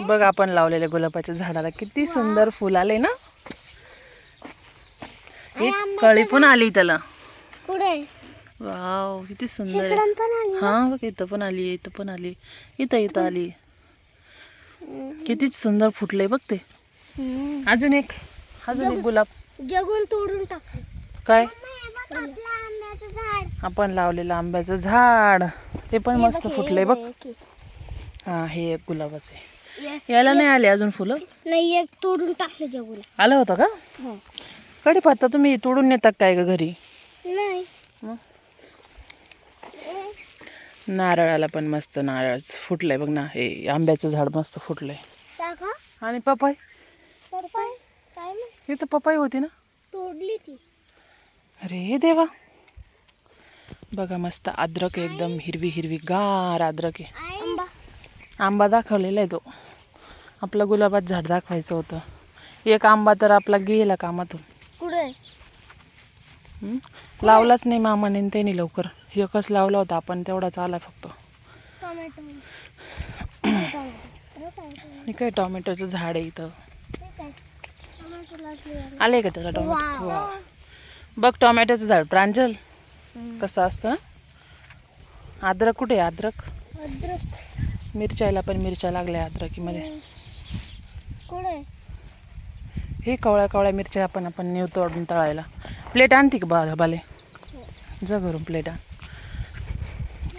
बघा. आपण लावलेल्या गुलाबाच्या झाडाला किती सुंदर फुल आले ना? एक कळी पण आली त्याला. कुठे? वाव किती सुंदर. हा बघ इथं पण आली इथं पण आली. इथं इथं आली. किती सुंदर फुटले बघ ते. अजून एक अजून एक गुलाब. जगून तोडून टाकू. काय? आपण लावलेलं आंब्याचं झाड. ते पण मस्त फुटले बघ. हा हे एक गुलाबाचे ये- याला नाही आले अजून फुलं? नाही एक तोडून टाकलं जगून आलं होतं का? हो. कडीपत्ता तुम्ही तोडून नेतात काय ग घरी? नाही. मग? नारळाला पण मस्त नारळ फुटलंय बघ ना हे आंब्याचं झाड मस्त फुटलंय. टाका आणि पपाई? तर काय? काय मग इथं पपाई होती ना? तोडली ती. अरे देवा. बघा मस्त अद्रक आहे एकदम हिरवी हिरवी गार अद्रक आहे. आंबा दाखवलेला आहे तो. आपलं गुलाबात झाड दाखवायचं होतं. एक आंबा तर आपला गेला कामातून. कुठे? लावलाच नाही मामाने त्यांनी लवकर. एकच लावला होता आपण तेवढाच आला फक्त. टोमॅटो हे काय टोमॅटोचं झाड आहे इथं? आले. का त्याचा टोमॅटो? बघ टोमॅटोचं झाड. प्रांजल कसं असतं? अद्रक कुठे अद्रक. मिरच्याला पण मिरच्या लागल्या अद्रकीमध्ये. कुठे? हे कवळ्या कवळ्या मिरच्या आपण आपण नेऊ तोडून तळायला. प्लेट आणते का बा बाले जा घरून प्लेट आण.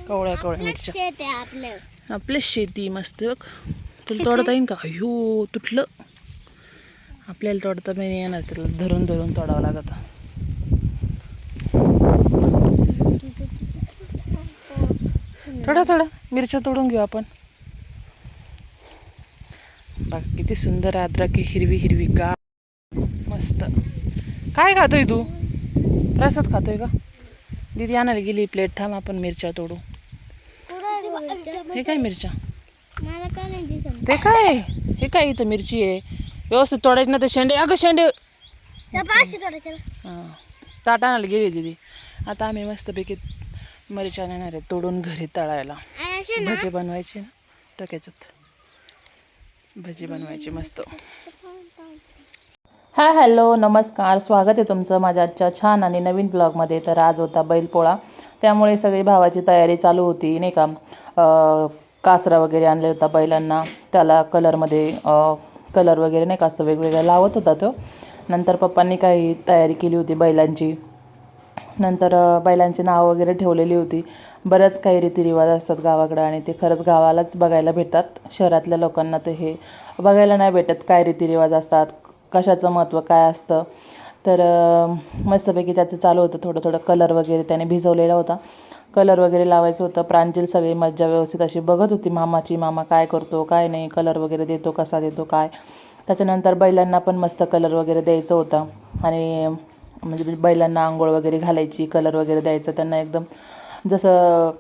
कवळ्या कवळ्या मिरच्या. शेत आहे आपलं. आपली शेती मस्त बघ. तुला तोडता येईन का? अयो तुटलं. आपल्याला तोडता पण येणार त्याला धरून धरून तोडावं लागत. थोडा थोडा. मिरच्या तोडून घेऊ आपण. बघ किती सुंदर अद्रक हिरवी हिरवी गा मस्त. काय खातोय तू? प्रसाद खातोय का? दीदी आणायला गेली प्लेट. थांब आपण मिरच्या तोडू. हे काय मिरच्या? ते काय? हे काय इथं मिरची आहे? व्यवस्थित तोडायची ना ते शेंडे अगं शेंडे हां. ताट आणायला गेली दिदी. आता आम्ही मस्तपैकी मिरच्या नेणार आहे तोडून घरी तळायला. भजी बनवायची ना? टाकायच्यात. भजी बनवायची मस्त. हाय हॅलो नमस्कार. स्वागत आहे तुमचं माझ्या आजच्या छान आणि नवीन ब्लॉगमध्ये. तर आज होता बैलपोळा. त्यामुळे सगळी भावाची तयारी चालू होती नाही का? कासरा वगैरे आणले होता बैलांना. त्याला कलरमध्ये कलर वगैरे नाही का असं वेगवेगळं लावत होता तो. नंतर पप्पांनी काही तयारी केली होती बैलांची. नंतर बैलांची नावं वगैरे ठेवलेली होती. बरंच काही रीतिरिवाज असतात गावाकडं आणि ते खरंच गावालाच बघायला भेटतात. शहरातल्या लोकांना ते हे बघायला नाही भेटत काय रीतिरिवाज असतात कशाचं महत्त्व काय असतं. तर मस्तपैकी त्याचं चालू होतं. थोडं थोडं कलर वगैरे त्याने भिजवलेला होता. कलर वगैरे लावायचं होतं. प्रांजल सगळी मज्जा व्यवस्थित अशी बघत होती. मामाची मामा काय करतो काय नाही कलर वगैरे देतो कसा देतो काय. त्याच्यानंतर बैलांना पण मस्त कलर वगैरे द्यायचं होतं. आणि म्हणजे बैलांना आंघोळ वगैरे घालायची कलर वगैरे द्यायचं त्यांना एकदम जसं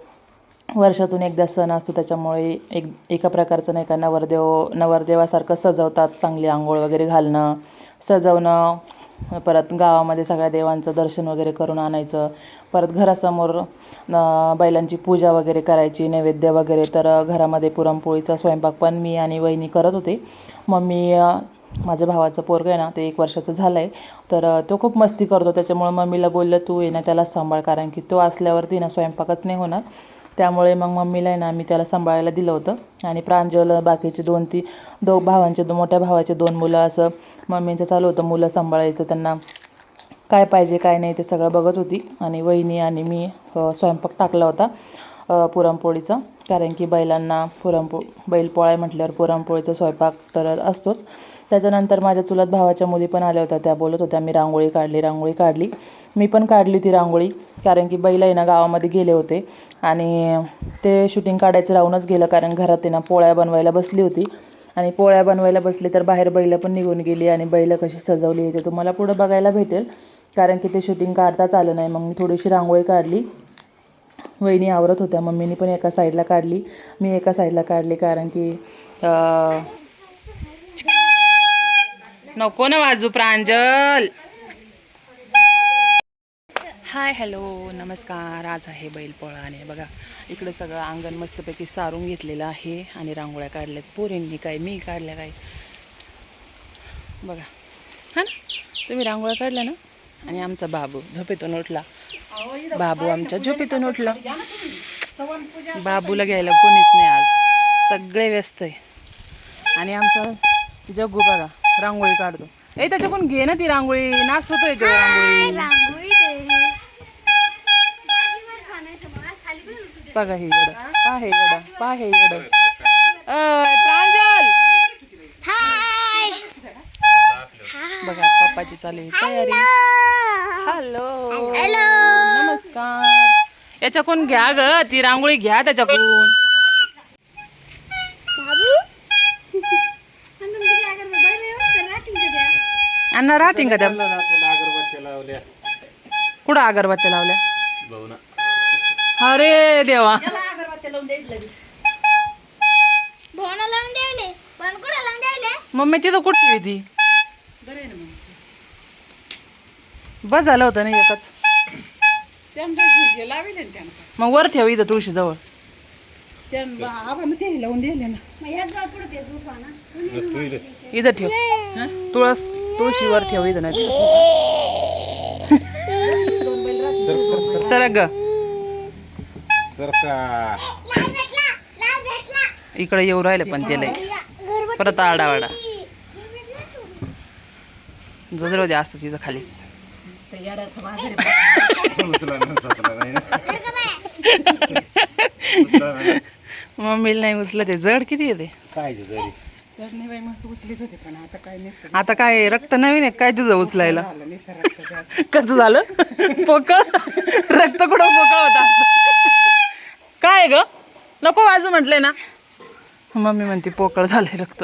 वर्षातून एकदा सण असतो त्याच्यामुळे एक एका प्रकारचं नाही का नवरदेव नवरदेवासारखं सजवतात चांगली आंघोळ वगैरे घालणं. सजवणं परत गावामध्ये सगळ्या देवांचं दर्शन वगैरे करून आणायचं. परत घरासमोर बैलांची पूजा वगैरे करायची नैवेद्य वगैरे. तर घरामध्ये पुरणपोळीचा स्वयंपाक पण मी आणि वहिनी करत होते. मग मी माझ्या भावाचं पोरगं आहे ना ते एक वर्षाचं झालं आहे तर तो खूप मस्ती करतो. त्याच्यामुळे मम्मीला बोललं तू ये ना त्याला सांभाळ. कारण की तो असल्यावरती ना स्वयंपाकच नाही होणार. त्यामुळे मग मम्मीला आहे ना मी त्याला सांभाळायला दिलं होतं. आणि प्रांजल बाकीचे दोन ती दो भावांचे दो मोठ्या भावाचे दोन मुलं असं मम्मीचं चालू होतं मुलं सांभाळायचं त्यांना काय पाहिजे काय नाही ते सगळं बघत होती. आणि वहिनी आणि मी स्वयंपाक टाकला होता. पुरणपोळीचं. कारण की बैलांना पुरणपो बैलपोळा म्हटल्यावर पुरणपोळीचा स्वयंपाक तर असतोच. त्याच्यानंतर माझ्या चुलत भावाच्या मुली पण आल्या होत्या त्या बोलत होत्या मी रांगोळी काढली रांगोळी काढली. मी पण काढली होती रांगोळी कारण की बैल आहे ना गावामध्ये गेले होते. आणि ते शूटिंग काढायचं राहूनच गेलं कारण घरात आहे ना पोळ्या बनवायला बसली होती. आणि पोळ्या बनवायला बसली तर बाहेर बैलं पण निघून गेली आणि बैलं कशी सजवली ते तुम्हाला पुढं बघायला भेटेल. कारण की ते शूटिंग काढताच आलं नाही मग मी थोडीशी रांगोळी काढली. वहिनी आवरत होत्या. मम्मीनी पण एका साईडला काढली. मी एका साईडला काढली कारण की नको ना वाजू प्रांजल. हाय हॅलो नमस्कार. आज आहे बैलपोळा आणि बघा इकडं सगळं अंगण मस्तपैकी सारून घेतलेलं आहे आणि रांगोळ्या काढल्यात. पोरींनी काय मी काढल्या काय? बघा. हां ना? तुम्ही रांगोळ्या काढल्या ना? आणि आमचा बाबू झोपेतून उठला. बाबू आमच्या झोपेतून उठला. बाबूला घ्यायला कोणीच नाही आज. सगळे व्यस्त आहे. आणि आमचा जग्गू बघा रांगोळी काढतो. ए त्याच्याकडून घे ना ती रांगोळी. नाच होतोय तो रांगोळी. बघा हे गड. पा हे गड पा हे गड. प्रांजल! हाय. बघा पप्पाची चालू आहे तयारी हॅलो. हॅलो. नमस्कार. याच्याकडून घ्या ग ती रांगोळी घ्या त्याच्याकडून? अण्णा राहतील का त्या? कुठं अगरबत्त्या लावल्या? अरे देवा. मम्मी तिथं कुठे होती बस झालं होतं ना एकच. मग वर ठेव इथं तुळशी जवळ. इथं. ठेव. तुळस तुळशीवर ठेव इथं नाही सरक ग. सर का लाल भेटला लाल भेटला इकडे येऊ राहिले पण ते लय घरबत्ती परत आडावाडा. जजरो दे असतं तिथं खालीच. मम्मीला नाही उचलं ते जड किती येते काय आता काय रक्त नवीन आहे काय तुझं उचलायला? कसं झालं? पोकळ? रक्त कुठं पोकळ होता? काय ग? नको वाजू म्हटले ना. मम्मी म्हणते पोकळ झालंय रक्त.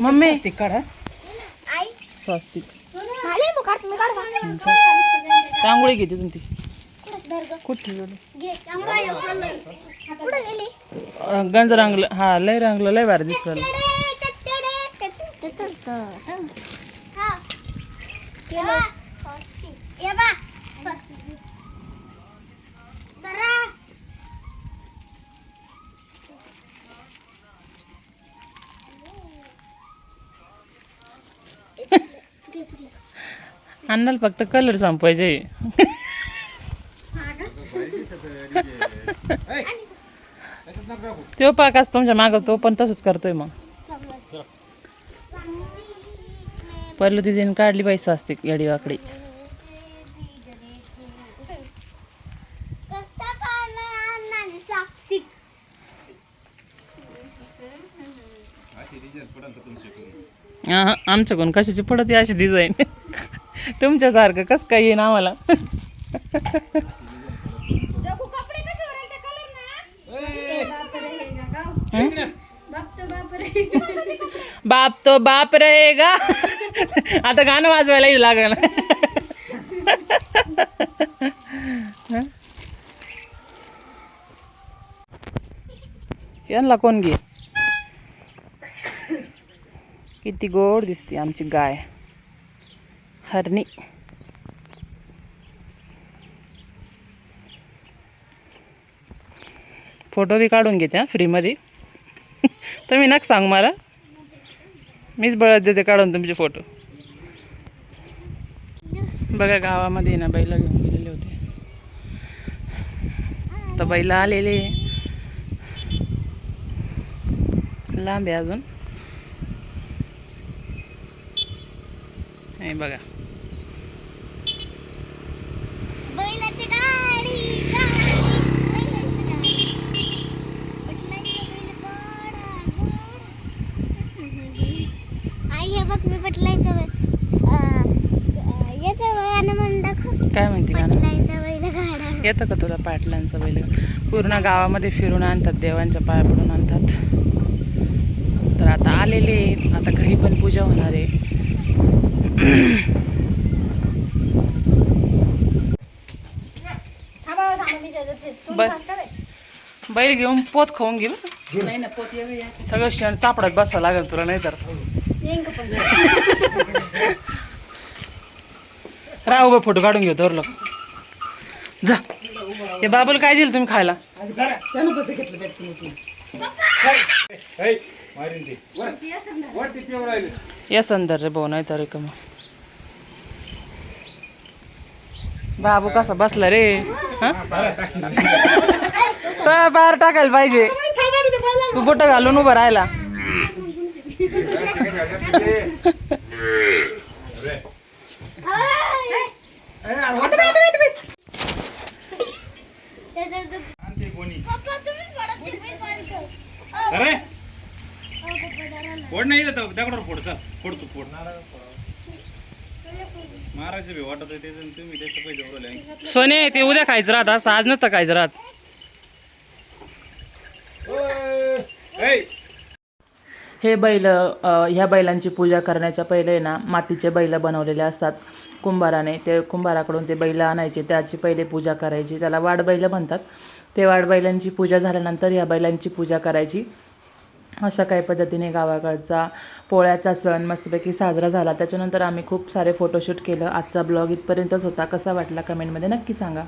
मम्मी. स्वस्तिक काढ मी काढ. रांगोळी घेते तुमची दर्ग. कुठे गेली? गंज रांगलं हा लय रांगलं लय भारी दिसलं हा. अन्नाला फक्त कलर संपवायचे. तो पाक असतो तुमच्या मागं तो पण तसंच करतोय मग. पहिलं तिथे काढली पाहिजे स्वस्तिक येडी वाकडी. आमच्याकडून कशाची पडत अशी डिझाईन तुमच्यासारखं कसं काय येईन आम्हाला? हे. बाप तो. बाप तो बाप रहेगा. आता गाणं वाजवायलाही लागल यांना कोण घे किती गोड दिसते आमची गाय. हरणी. फोटो बी काढून घेते हा फ्रीमध्ये. तुम्ही नका सांग मला. मीच बळत देते काढून तुमचे फोटो. बघा गावामध्ये ना बैला घेऊन गेलेले होते. तर बैला आलेले. लांब आहे अजून हे बघा बैलाची गाडी गाडी. बैलाची गाडी. आई हे बघ मी पटलायचं याचं वयानं म्हणून दाखव. काय गाणं? येतं का तुला पाटलांचं बैल? पूर्ण गावामध्ये फिरून आणतात देवांच्या पाया पडून आणतात. तर आता आलेले. आता घरी पण पूजा होणार आहे थांबा थांबा मी त्याच्यात बर बैल घेऊन पोत खाऊन घे बरं. सगळं क्षण सापडत बसावं लागेल तुला नाही तर. राहू बा फोटो काढून घेऊ तर जा. हे बाबूला काय दिलं तुम्ही खायला? ऐ, मारीन ते वरती पिऊ राहिले या संदर रे भाऊ नाही तर का मग बाबू कसा बसला रे हं? तर बाहेर टाकायला पाहिजे तू बोट घालून उभं राहिला. अरे. फोड नाही तर दगडावर फोड चल. फोड तू फोड. मारायचं बी वाटत आहे त्याचं तुम्ही त्याचं पैसे उरले सोने ते उद्या खायचं राहत असं आज नसतं खायचं राहत. हे बैल अ, ह्या बैलांची पूजा करण्याच्या पहिले ना मातीचे बैल बनवलेले असतात कुंभाराने. ते कुंभाराकडून ते बैल आणायचे त्याची पहिले पूजा करायची. त्याला वाड बैल म्हणतात. ते वाड बैलांची पूजा झाल्यानंतर या बैलांची पूजा करायची. अशा काही पद्धतीने गावाकडचा पोळ्याचा सण मस्तपैकी साजरा झाला. त्याच्यानंतर आम्ही खूप सारे फोटोशूट केलं. आजचा ब्लॉग इथपर्यंतच होता. कसा वाटला कमेंटमध्ये नक्की सांगा.